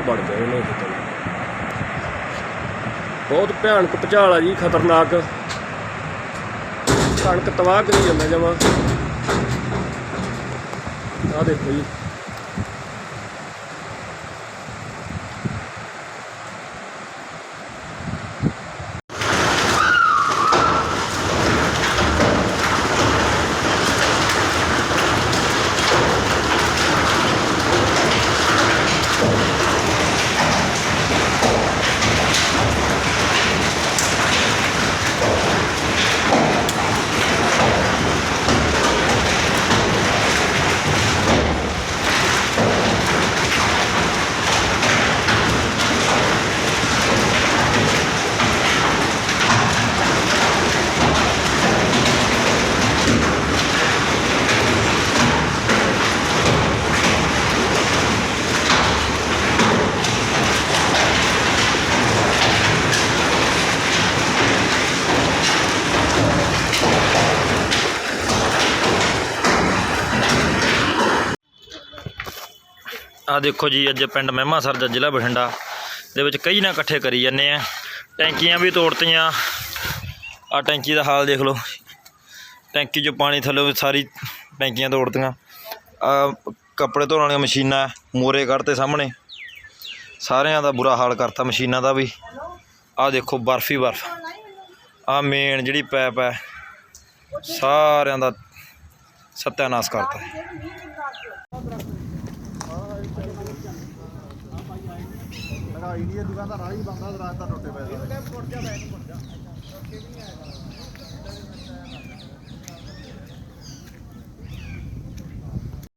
ਉਹ ਵੜ ਗਏ ਉਹਨੇ ਕਿਤੇ ਬਹੁਤ ਭਿਆਨਕ ਭਚਾਲ ਆ ਜੀ, ਖਤਰਨਾਕ। ਕਣਕ ਤਬਾਹ ਕਰੀ ਜਾਂਦਾ ਜਮਾ। ਆ ਦੇਖੋ ਜੀ। ਆ ਦੇਖੋ ਜੀ, ਅੱਜ ਪਿੰਡ ਮਹਿਮਾ ਸਰਜਾ ਜ਼ਿਲ੍ਹਾ ਬਠਿੰਡਾ ਦੇ ਵਿੱਚ ਕਈ ਨਾ ਇਕੱਠੇ ਕਰੀ ਜਾਂਦੇ ਆ। ਟੈਂਕੀਆਂ ਵੀ ਤੋੜਤੀਆਂ। ਆ ਟੈਂਕੀ ਦਾ ਹਾਲ ਦੇਖ ਲਓ। ਟੈਂਕੀ 'ਚੋਂ ਪਾਣੀ ਥੱਲੇ ਸਾਰੀ ਟੈਂਕੀਆਂ ਤੋੜਤੀਆਂ। ਆ ਕੱਪੜੇ ਧੋਣ ਵਾਲੀਆਂ ਮਸ਼ੀਨਾਂ, ਮੋਰੇ ਕੱਢਤੇ ਸਾਹਮਣੇ। ਸਾਰਿਆਂ ਦਾ ਬੁਰਾ ਹਾਲ ਕਰਤਾ ਮਸ਼ੀਨਾਂ ਦਾ ਵੀ। ਆ ਦੇਖੋ, ਬਰਫੀ ਬਰਫ। ਆ ਮੇਨ ਜਿਹੜੀ ਪੈਪ ਹੈ, ਸਾਰਿਆਂ ਦਾ ਸਤਿਆਨਾਸ਼ ਕਰਤਾ। ਲਗਾ ਇੰਡੀਆ ਦੁਕਾਨ ਦਾ ਰਾਹ ਹੀ ਬੰਦਾ ਰਾਸਤਾ ਟੁੱਟੇ ਪਏ ਸਾਰੇ ਟੁੱਟ ਜਾ ਬੈਠ ਟੁੱਟ ਜਾ